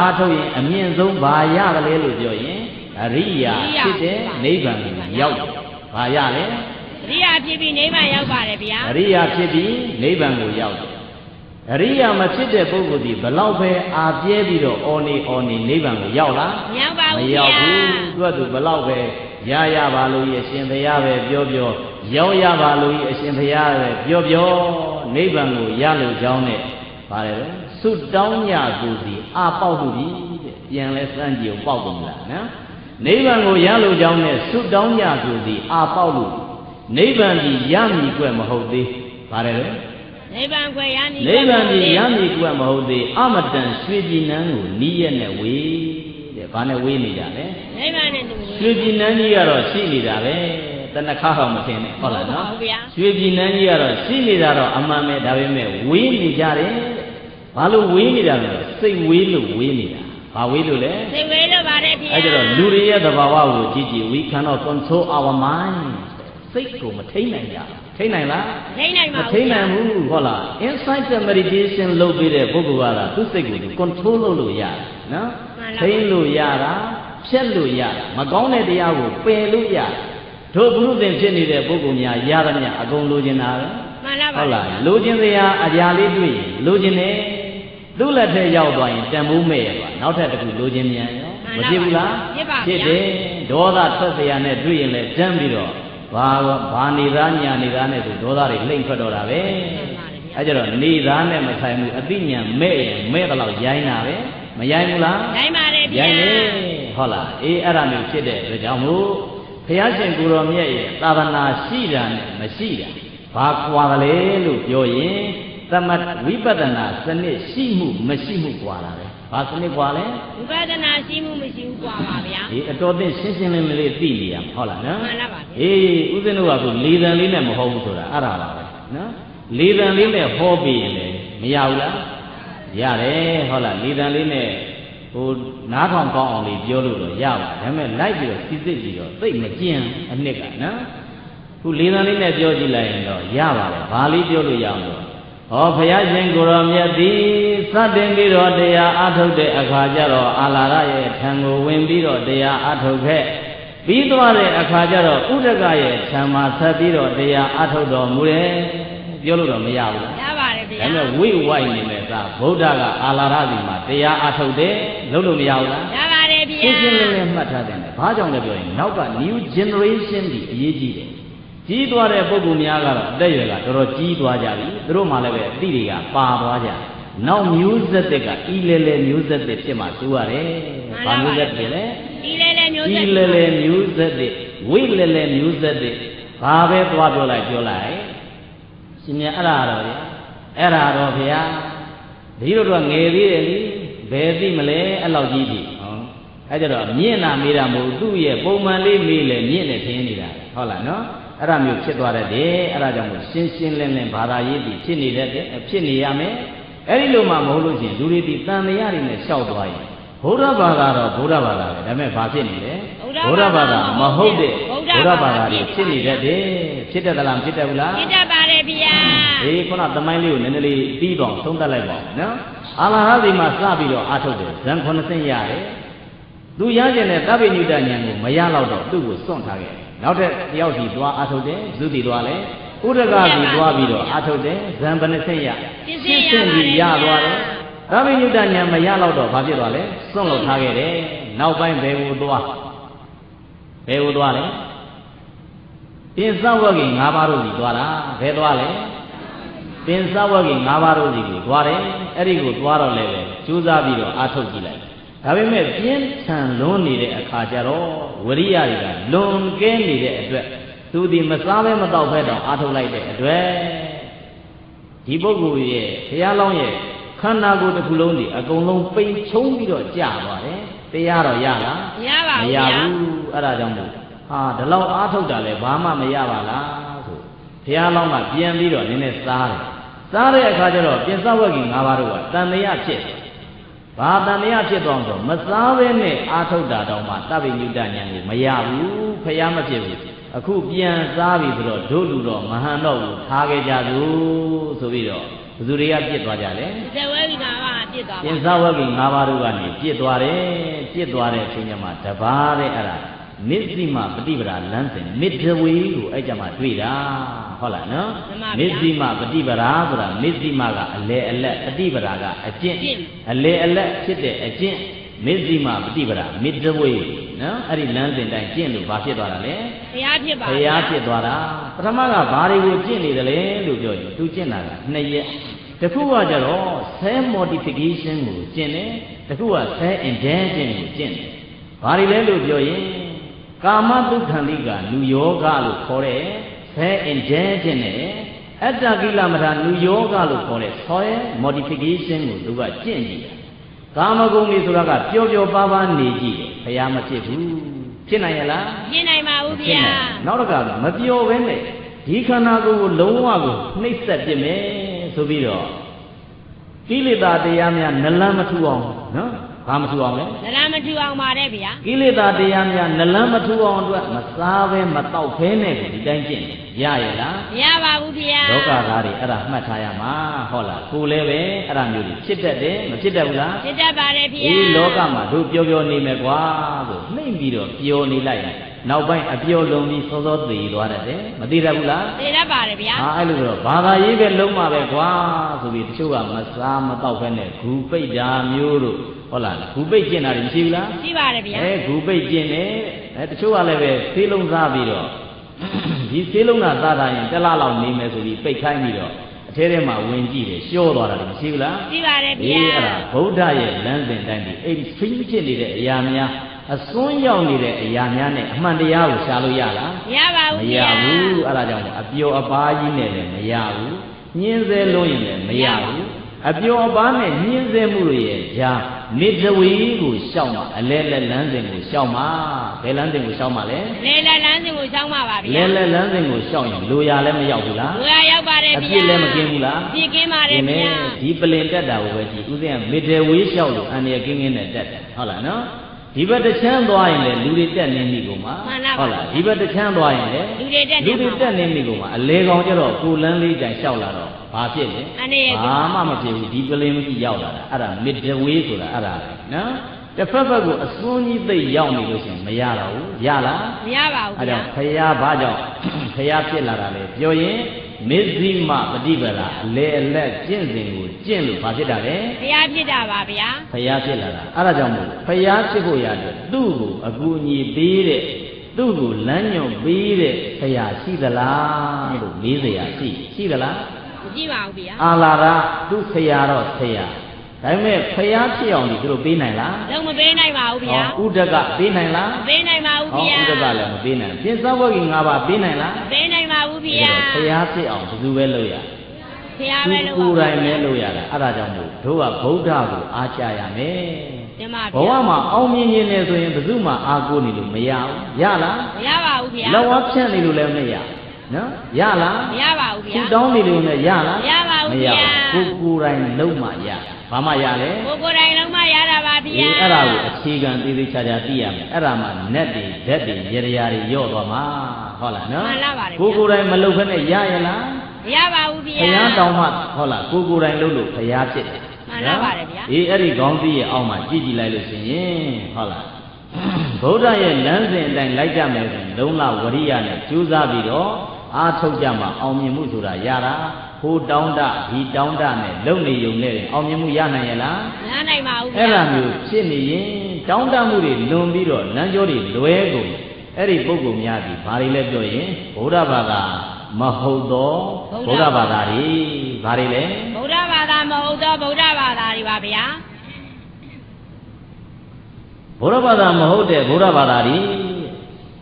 အားထုတ်ရင်အမြင့်ဆုံးဘာရကလေးလို့ပြောရင်အရိယာဖြစ်တဲ့နိဗ္ဗာန်ကိုရောက်တယ်ဘာရလဲအရိယာဖြစ်ပြီးနိဗ္ဗာန်ရောက်ပါတယ်ဗျာအရိယာဖြစ်ပြီးနိဗ္ဗာန်ကိုရောက်တယ်အရိယာမဖြစ်တဲ့ပုဂ္ဂိုလ်ဒီဘလောက်ပဲအာပြဲပြီးတော့အော်နေအော်နေနိဗ္ဗာန်ကိုရောက်လားမရောက်ပါမဘူးရောက်ဗျာဘူးသူကသူဘလောက်ပဲရရပါလို့ရအရှင်ဘုရားပဲပြောပြောရောက်ရပါလို့ရအရှင်ဘုရားပဲပြောပြောနိဗ္ဗာန်ကိုရလို့ကြောင်းနဲ့ပါတယ်လေ ဆုတောင်းညကိုစီအာပေါက်လို့ဒီတဲ့ပြန်လဲစမ်းကြည့်အောင်ပေါက်ကုန်လားနော်နိဗ္ဗာန်ကိုရလို့ကြောင်းနဲ့ဆုတောင်းညကိုစီအာပေါက်လို့နိဗ္ဗာန်ကြီးရမည်ကွယ်မဟုတ်သေးပါတယ်လေနိဗ္ဗာန်ခွဲရမည်နိဗ္ဗာန်ကြီးရမည်ကွယ်မဟုတ်သေးအမတန်ရွှေပြည်နန်းကိုနီးရက်နဲ့ဝေးတဲ့ဘာနဲ့ဝေးနေကြလဲနိဗ္ဗာန်နဲ့တူရွှေပြည်နန်းကြီးကတော့ရှိနေတာပဲတဏခါတော့မထင်နဲ့ဟုတ်လားနော်ဟုတ်ဗျာရွှေပြည်နန်းကြီးကတော့ရှိနေတာတော့အမှန်ပဲဒါပေမဲ့ဝေးနေကြတယ် ဘာလို့ဝေးနေတာလဲစိတ်ဝေးလို့ဝေးနေတာဘာဝေးလို့လဲစိတ်ဝေးလို့ပါတယ်ဗျာအဲကြတော့လူတွေရဲ့သဘာဝကိုကြည့်ကြည့် we cannot control our mind စိတ်ကိုမထိန်နိုင်ကြဘူးထိန်နိုင်လားထိနိုင်မပါဘူးထိန်နိုင်ဘူးဟုတ်လား insight meditation လုပ်ပြီးတဲ့ပုဂ္ဂိုလ်ကသူ့စိတ်ကိုသူ control လုပ်လို့ရတယ်နော်ထိန်လို့ရတာဖြတ်လို့ရတာမကောင်းတဲ့တရားကိုပယ်လို့ရတာတို့ဘုရုသင်ဖြစ်နေတဲ့ပုဂ္ဂိုလ်များရသမျှအကုန်လိုချင်တာပဲမှန်လားပါဟုတ်လားလိုချင်စရာအရာလေးတွေ့ရင်လိုချင်တယ် သူ့လက်ထက်ရောက်သွားရင်တန်ဖိုးမဲ့ရပါနောက်ထပ်တစ်ခုလိုချင်မြန်ရောမဖြစ်ဘူးလားဖြစ်ပါဖြစ်ဗျာတယ်ဒေါသထွက်စရာနဲ့တွေ့ရင်လည်းတန်းပြီးတော့ဘာဘာနေသားညာနေသားနဲ့ဆိုဒေါသတွေလှိမ့်ထွက်တော့တာပဲအဲကြတော့နေသားနဲ့မဆိုင်ဘူးအသိဉာဏ်မဲ့ရင်မဲ့တော့ရိုင်းတာပဲမရိုင်းဘူးလားနိုင်ပါတယ်ဗျာရိုင်းလေဟုတ်လားအေးအဲ့ဒါမျိုးဖြစ်တဲ့အတွက်ကြောင့်မို့ဘုရားရှင်ကိုရောမြတ်ရဲ့သာသနာရှိတာနဲ့မရှိတာဘာကွာကလေးလို့ပြောရင် သမတ်ဝိပဿနာစနစ်ရှိမှုမရှိမှုကွာတာပဲဘာစနစ်ကွာလဲ ဝိပဿနာရှိမှုမရှိဘူးกว่าပါဗျာ ဒီအတော်သိရှင်းရှင်းလင်းလင်းလေးသိနေရမှာဟုတ်လားနော် မှန်လားပါဗျာ အေးဦးဇင်းတို့ကခုလေတံလေးနဲ့မဟုတ်ဘူးဆိုတာအဲ့ဒါပါပဲနော်လေတံလေးနဲ့ဟောပြီးရင်လည်းမရဘူးလားရတယ်ဟုတ်လားလေတံလေးနဲ့ဟိုနားထောင်ကောင်းအောင်လေးပြောလို့တော့ရပါဒါပေမဲ့လိုက်ပြီးတော့စစ်စစ်ကြည့်တော့သိမကျင်အနှစ်ကနော်ခုလေတံလေးနဲ့ပြောကြည့်လိုက်ရင်တော့ရပါတယ်ဘာလေးပြောလို့ရအောင်လို့ ဟောဘုရားရှင်ကိုရောမြတ်သည်စတင်ပြီးတော့တရားအားထုတ်တဲ့အခါကျတော့အာလာရရဲ့ထံကိုဝင်ပြီးတော့တရားအားထုတ်ခဲ့ပြီးသွားတဲ့အခါကျတော့ဥဒကရဲ့ထံမှာဆက်ပြီးတော့တရားအားထုတ်တော်မူတယ်ပြောလို့တော့မရဘူးလားရပါတယ်ဗျာဒါပေမဲ့ဝိဝိုက်နေမဲ့သာဗုဒ္ဓကအာလာရစီမှာတရားအားထုတ်တယ်လုပ်လို့မရဘူးလားရပါတယ်ဗျာရှင်းရှင်းလင်းလင်းမှတ်ထားတယ်။ဘာကြောင့်လဲပြောရင်နောက်က new generation ဒီအရေးကြီးတယ်။ ကြီးသွားတဲ့ပုဂ္ဂိုလ်များကတော့အသက်အရွယ်ကတော်တော်ကြီးသွားကြပြီ။သူတို့မှလည်းပဲအတိတွေကပါသွားကြတယ်။နောက်မျိုးဆက်သစ်ကဤလဲလဲမျိုးဆက်သစ်ဖြစ်မှသိရတယ်။ဘာမျိုးဆက်သစ်လဲဒီလေလေမျိုး။ဆက်ဤလဲလဲမျိုးဆက်သစ်ဝိလဲလဲမျိုးဆက်သစ်ဘာပဲသွားပြောလိုက်ပြောလိုက်။ရှင်မြတ်အဲ့ဒါတော့ဗျာ။အဲ့ဒါတော့ဗျာ။ဒီလိုတော့ငယ်သေးတယ်လေ။ဘယ်သိမလဲအဲ့လောက်ကြီးပြီ။ဟော။အဲ့ကြတော့မြင့်တာမေးတာမဟုတ်ဘူးသူ့ရဲ့ပုံမှန်လေးမေးလေမြင့်နေထင်းနေတာ။ဟုတ်လားနော်။ အဲ့ဒါမျိုးဖြစ်သွားတတ်တယ်။အဲ့ဒါကြောင့်မို့ရှင်းရှင်းလင်းလင်းဘာသာရေးပြီးဖြစ်နေတတ်တယ်။ဖြစ်နေရမယ်။အဲ့ဒီလိုမှမဟုတ်လို့ရှိရင်လူတွေဒီတန်တရားတွေနဲ့ရှောက်သွားရင်ဘုရားဘာသာတော့ဘုရားဘာသာပဲဒါပေမဲ့ဘာဖြစ်နေလဲဘုရားဘာသာမဟုတ်တဲ့ဘုရားဘာသာတွေဖြစ်နေတတ်တယ်ဖြစ်တတ်သလားမဖြစ်တတ်ဘူးလားပြတတ်ပါတယ်ဗျာအေးခုနသမိုင်းလေးကိုနည်းနည်းလေးပြီးတော့သုံးသပ်လိုက်ပါဦးနော်အာလဟဒီမှာစပြီးတော့အားထုတ်တယ်ဇန်9ဆင့်ရတယ်သူရကျင်တဲ့တပိညုတဉာဏ်ကိုမရတော့တော့သူ့ကိုစွန့်ထားခဲ့ နောက်ထပ်တယောက်စီသွားအားထုတ်တယ်ဇုတိသွားလဲဥဒကစီသွားပြီးတော့အားထုတ်တယ်ဇန်ဘယ်နှဆင့်ရပြည့်ရှစုံင်းရရှင်းပါပြီးရသွားတယ်တပိညုတဉာဏ်မရတော့တော့ဘာဖြစ်သွားလဲစွန့်လို့ထားခဲ့တယ်နောက်ပိုင်းဘယ်ကိုသွားဘယ်ကိုသွားလဲပြင်စဝဂ်ကြီး၅ပါးတို့စီသွားတာဘယ်သွားလဲပင်စဝဂ်ကြီး၅ပါးတို့စီကိုသွားတယ်အဲ့ဒီကိုသွားတော့လည်းပဲကြိုးစားပြီးတော့အားထုတ်ကြည့်လိုက် ဒါပေမဲ့ပြင်းထန်လွန်းနေတဲ့အခါကျတော့ဝရိယတွေကလွန်ကဲနေတဲ့အတွက်သူဒီမစားပဲမတော့ဖဲတော့အားထုတ်လိုက်တဲ့အတွက်ဒီပုဂ္ဂိုလ်ရဲ့ဘုရားလောင်းရဲ့ခန္ဓာကိုယ်တစ်ခုလုံးဒီအကုန်လုံးပိန်ချုံပြီးတော့ကြာသွားတယ်တရားတော့ရလားမရပါမဘူးရဗျာဘူးအဲ့ဒါကြောင့်မို့ဟာဒီလောက်အားထုတ်တာလဲဘာမှမရပါလားဆိုဘုရားလောင်းကပြန်ပြီးတော့နည်းနည်းစားတယ်စားတဲ့အခါကျတော့ပြင်စဝက်ကြီး၅ပါးတို့ကတန်တရားဖြစ်တယ် ဘာတန်တရားဖြစ်သွားဆိုမစားဘဲနဲ့အားထုတ်တာတော့မှတပိညုတဉာဏ်ကိုမရဘူးဘုရားမဖြစ်ဘူးအခုပြန်စားပြီဆိုတော့ဒုလူတော့မဟန်တော့ဘူးထားခဲ့ကြသူဆိုပြီးတော့ဘယ်သူတွေကပြစ်သွားကြလဲဇဝဲဒီကကပြဖြစ်သွားပြပါင်းစားဝဂ္ဂိ၅ပါးတို့ကနေပြစ်သွားတယ်ပြစ်သွားတဲ့အချိန်ကျမှတပါးတဲ့အဲ့ဒါမစ္စိမပฏิပဒါလမ်းစဉ်မစ်တဝေကိုအဲ့ကြမှာတွေ့တာ ဟုတ်လားနော်မစ္စိမပฏิပဒါဆိုတာမစ္စိမကအလေအလက်ပฏิပဒါကအကျင့်အလေအလက်ဖြစ်တဲ့အကျင့်မစ္စိမပฏิပဒါမစ်တဝေနော်အဲ့ဒီလမ်းစဉ်တိုင်းကျင့်လို့ဘာဖြစ်သွားတာလဲ ဘုရားဖြစ်ပါ ဘုရားဖြစ်သွားတာပထမကဘာတွေကိုကျင့်နေတယ်လဲလို့ပြောရင်သူကျင့်တာကနှစ်ရက်တစ်ခုကကြတော့ self modification ကိုကျင့်တယ်တစ်ခုက self indulgence ကိုကျင့်တယ်ဘာတွေလဲလို့ပြောရင်ကာမတုခံလိကလူယောဂလို့ခေါ်တဲ့ self indulgence နဲ့အတ္တကိလမထာလူယောဂလို့ခေါ်တဲ့ self modification ကိုသူကကျင့်ကြည့်တယ်ကာမဂုဏ်တွေဆိုတာကပျော်ပျော်ပါးပါးနေကြည့်တယ်ဘုရားမဖြစ်ဘူးဖြစ်နိုင်ရလားပြင်းနိုင်ပါဦးမဗျာဖြစ်နိုင်ဘူးနောက်တစ်ခါမပျော်ဘဲနဲ့ဒီခန္ဓာကိုယ်ကိုလုံးဝကိုနှိပ်စက်ပြစ်မယ်ဆိုပြီးတော့ကိလေသာတရားများနလန်းမထူအောင်နော် ဘာမထူအောင်လဲနရမထူအောင်ပါတယ်ဗျာကိလေသာတရားများနလန်းမထူအောင်အတွက်မစားဘဲမတောက်ဖဲနဲ့ဒီတိုင်းကျင့်တယ်ရရဲ့လားမရပါဘူးဗျာလောကသားတွေအဲ့ဒါမှတ်ထားရမှာဟုတ်လားကိုယ်လည်းပဲအဲ့ဒါမျိုးတွေဖြစ်တတ်တယ်မဖြစ်တတ်ဘူးလားဖြစ်တတ်ပါတယ်ဗျာဒီလောကမှာတို့ပျော်ပျော်နေမယ်ကွာဆိုနှိမ့်ပြီးတော့ပျော်နေလိုက်ရင်နောက်ပိုင်းအပျော်လွန်ပြီးစောစောသေသွားတတ်တယ်မသိတတ်ဘူးလားသိတတ်ပါတယ်ဗျာဟာအဲ့လိုတော့ဘာသာရေးပဲလုံးမှာပဲကွာဆိုပြီးတချို့ကမစားမတော့ဖဲနဲ့ဂူပိတ်တာမျိုးတို့ ဟုတ်လားဂူပိတ်ကျင်တာတွေမရှိဘူးလားရှိပါတယ်ဗျာအဲဂူပိတ်ကျင်တယ်အဲတချို့ကလည်းပဲသေးလုံးစားပြီးတော့ဒီသေးလုံးကစားတာရင်တစ်လလောက်နေမယ်ဆိုပြီးပိတ်ခိုင်းပြီးတော့အထဲထဲမှာဝင်ကြည့်တယ်လျှောသွားတာတွေမရှိဘူးလားရှိပါတယ်အေးဗျာအဲ့ဒါဗုဒ္ဓရဲ့လမ်းစဉ်တိုင်းဒီအဲ့ဒီဖိဖြစ်နေတဲ့အရာများအစွန်းရောက်နေတဲ့အရာများနဲ့အမှန်တရားကိုရှားလို့ရလားမရပါမဘူးရဗျာဘူးအဲ့ဒါကြောင့်မို့အပျော်အပါးကြီးနဲ့လည်းမရဘူးညှင်းဆဲလို့ရင်လည်းမရဘူး အပျော်အပါးနဲ့ညှင်းဆဲမှုတွေရဲ့ဂျာမေတဝီကိုရှောက်မှာအလဲလဲလမ်းစဉ်ကိုရှောက်မှာဘယ်လမ်းစဉ်ကိုရှောက်မှာလဲလေလလန်းစဉ်ကိုရှောင်းပါပါဗျာလဲလဲလမ်းစဉ်ကိုရှောက်ရင်လိုရလည်းမရောက်ဘူးလားလူရရောက်ပါတယ်အဗျာပြစ်လည်းမကင်းဘူးလားပြစ်ကင်းပါတယ်ဗျာဒီပလင်တက်တာကိုပဲကြည့်ဥစဉ်ကမေတ္တဝေးလျှောက်လို့အန္တရာယ်ကင်းကင်းနဲ့တက်တယ်ဟုတ်လားနော် ဒီဘက်တစ်ချမ်းသွားရင်လည်းလူတွေတက်နေမိကုန်မှာဟုတ်လားဒီဘက်တစ်ချမ်းသွားရင်လည်းလူတွေတက်လူနေတွေပါတက်နေမိကုန်မှာအလေကောင်ကျတော့ကိုလန်းလေးတိုင်လျှောက်လာတော့ဘာဖြစ်လဲအန္တရာယ်ကင်းဘာမှမဖြစ်ဘူးဒီပလင်မကြီးရောက်လာတာအဲ့ဒါမေတ္တဝေးဆိုတာအဲ့ဒါပဲနော်တစ်ဖက်ဘက်ကိုအစွန်းကြီးသိပ်ရောက်နေလို့ရှိရင်မရတော့ဘူးရလားမရပါဘူးအဲ့ဗျာတော့ဖရာဘာကြောင့်ဖရာဖြစ်လာတာလဲပြောရင် မဇ္ဈိမပฏิပဒါအလေအလက်ကျင့်စဉ်ကိုကျင့်လို့ဘာဖြစ်တာလဲဘုရားဖြစ်တာပါဗျာဘုရားဖြစ်လာတာအဲ့ဒါကြောင့်မို့ဘုရားဖြစ်ဖို့ရတဲ့သူ့ကိုအကူအညီပေးတဲ့သူ့ကိုလမ်းညွှန်ပေးတဲ့ဘုရားရှိသလားလို့မေးစရာရှိရှိသလားမရှိပါဘူးဗျာအာလာရသူ့ဆရာတော့ဆရာဒါပေမဲ့ဖျားဖြစ်အောင်ဒီသူတို့ပေးနိုင်လားလုံးမပေးနိုင်ပါဘူးဗျာဥဒကပေးနိုင်လားပေးနိုင်ပါဘူးဗျာဥဒကလည်းမပေးနိုင်ပြင်သောဝဂီ၅ပါးပေးနိုင်လားပေး ဘူးဗျာဘုရားဖြစ်အောင်ဘယ်သူပဲလုပ်ရဘုရားသူပဲလုပ်ကိုယ်ပါတိုင်ပဲလုပ်ရတာအဲ့ဒါကြောင့်မို့တို့ကဗုဒ္ဓကိုအားကြရမယ်ကျမဘဝမှာအောင်မြင်ခြင်းနဲ့ဆိုရင်ဘယ်သူမှအားကိုးနေလို့မရဘူးရလားမရပါဘူးဗျာလောဝဖြန့်နေလို့လည်းမရနော်ရလားမရပါဘူးသူဗျာတောင်းနေလို့လည်းရလားမရပါဘူးဗျာကိုယ်ကိုယ်တိုင်လုံးမှရဘာမှရလဲကိုကိုယ်တိုင်လုံးမရတာပါဗျာဒီအဲ့ဒါကိုအခြေခံသေးသေးချာချာသိရမယ်အဲ့ဒါမှနက်တွေဓာတ်တွေရေရာတွေညော့သွားမှာ ဟုတ်လားနော်မှန်လားပါတယ်ဗျာကိုယ်ကိုယ်တိုင်မလုပ်ဘဲနဲ့ရရလားမရပါဘူးဗျာဘုရားတောင်းမှဟုတ်လားကိုယ်ကိုယ်တိုင်လုပ်လို့ဘုရားဖြစ်တယ်မှန်လားပါတယ်ဗျာအေးအဲ့ဒီခေါင်းစည်းရဲ့အောက်မှာကြည့်ကြည့်လိုက်လို့ရှိရင်ဟုတ်လားဗုဒ္ဓရဲ့လမ်းစဉ်အတိုင်းလိုက်ကြမယ်ဆိုရင်လုံးလဝရိယနဲ့ကြိုးစားပြီးတော့အားထုတ်ကြမှာအောင်မြင်မှုဆိုတာရတာဟိုတောင်းတဒီတောင်းတနဲ့လုံနေုံနဲ့အောင်မြင်မှုရနိုင်ရဲ့လားမရနိုင်ပါဘူးဗျာအဲ့လိုမျိုးဖြစ်နေရင်တောင်းတမှုတွေလွန်ပြီးတော့လမ်းကြောတွေလွဲကုန် အဲ့ဒီပုဂ္ဂိုလ်များဒီဘာတွေလဲပြောရင်ဗုဒ္ဓဘာသာမဟုတ်တော့ဗုဒ္ဓဘာသာတွေဘာတွေလဲဗုဒ္ဓဘာသာမဟုတ်တော့ဗုဒ္ဓဘာသာတွေပါဗျာဗုဒ္ဓဘာသာမဟုတ်တဲ့ဗုဒ္ဓဘာသာတွေ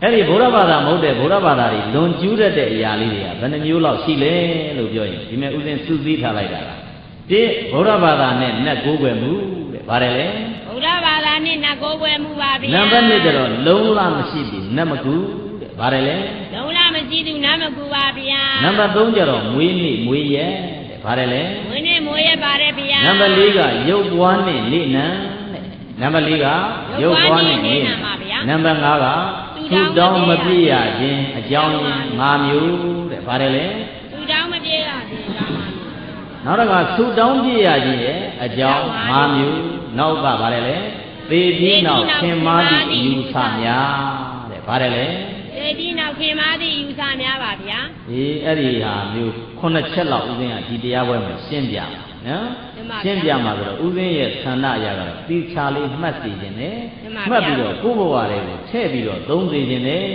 အဲ့ဒီဗုဒ္ဓဘာသာမဟုတ်တဲ့ဗုဒ္ဓဘာသာတွေလွန်ကျူးတတ်တဲ့အရာလေးတွေကဘယ်နှမျိုးလောက်ရှိလဲလို့ပြောရင်ဒီမဲ့ဥစဉ်စူးစီးထားလိုက်တာလားဒီဗုဒ္ဓဘာသာနဲ့နတ်ကိုးကွယ်မှုတဲ့ဗါတယ်လေ ဗုဒ္ဓဘာသာနဲ့နတ်ကိုးကွယ်မှုပါဗျာနံပါတ်1ကျတော့လုံးလမရှိဘူးနတ်မကူတဲ့ဗါတယ်လေလုံးလားမရှိသူနတ်မကူပါဗျာနံပါတ်3ကျတော့မွေးနေ့မွေးရက်တဲ့ဗါတယ်လေဝင်းနဲ့မိုးရပါတယ်ဗျာနံပါတ်4ကရုပ်ပွားနဲ့နေနံတဲ့နံပါတ်4ကရုပ်ပွားနဲ့နေနံနံပါတ်5ကသူတောင်းမပြည့်ရခြင်းအကြောင်းရင်း၅မျိုးတဲ့ဗါတယ်လေသူတောင်းမပြေရသေးတာပါနနောက်တစ်ခါဆူတောင်းပြည့်ရခြင်းရဲ့အကြောင်း၅မျိုးနောက်ကဗါတယ်လေ သေပြီးနောက်ခင်မာသည့်အယူဆများတဲ့ဗါတယ်လေသေပြီးနောက်ခင်မာသည့်ယူဆများပါဗျာအေးအဲ့ဒီဟာမျိုးခုနှစ်ချက်လောက်ဥစဉ်ကဒီတရားပွဲမှာရှင်းပြမယ်နော်မှန်ပါဗျာရှင်းပြမှာဆိုတော့ဥစဉ်ရဲ့ဆန္ဒအရာကတော့တိချာလေးမှတ်စီခြင်းနဲ့မှန်ပါဗျာမှတ်ပြီးတော့ကိုယ့်ဘဝလေးကိုထည့်ပြီးတော့သုံးစီခြင်းနဲ့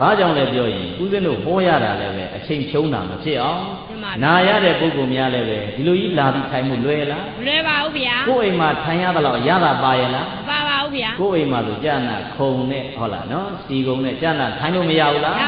ဘာကြောင့်လဲပြောရင်ဥစဉ်တို့ဟောရတာလည်းပဲအချိန်ဖြုံးတာမဖြစ်အောင်မှန်ပါဗျာနာရတဲ့ပုဂ္ဂိုလ်များလည်းပဲဒီလိုကြီးလာပြီးထိုင်မှုလွယ်လားမလွယ်ပါဘူးဗျာကိုယ်အိမ်မှာထိုင်ရသလောက်ရတာပါရဲ့လားမပါပါဘူးဗျာကိုယ်အိမ်မှာဆိုကြာနာခုံနဲ့ဟုတ်လားနော်စီကုံနဲ့ကြာနာထိုင်လို့မရဘူးလား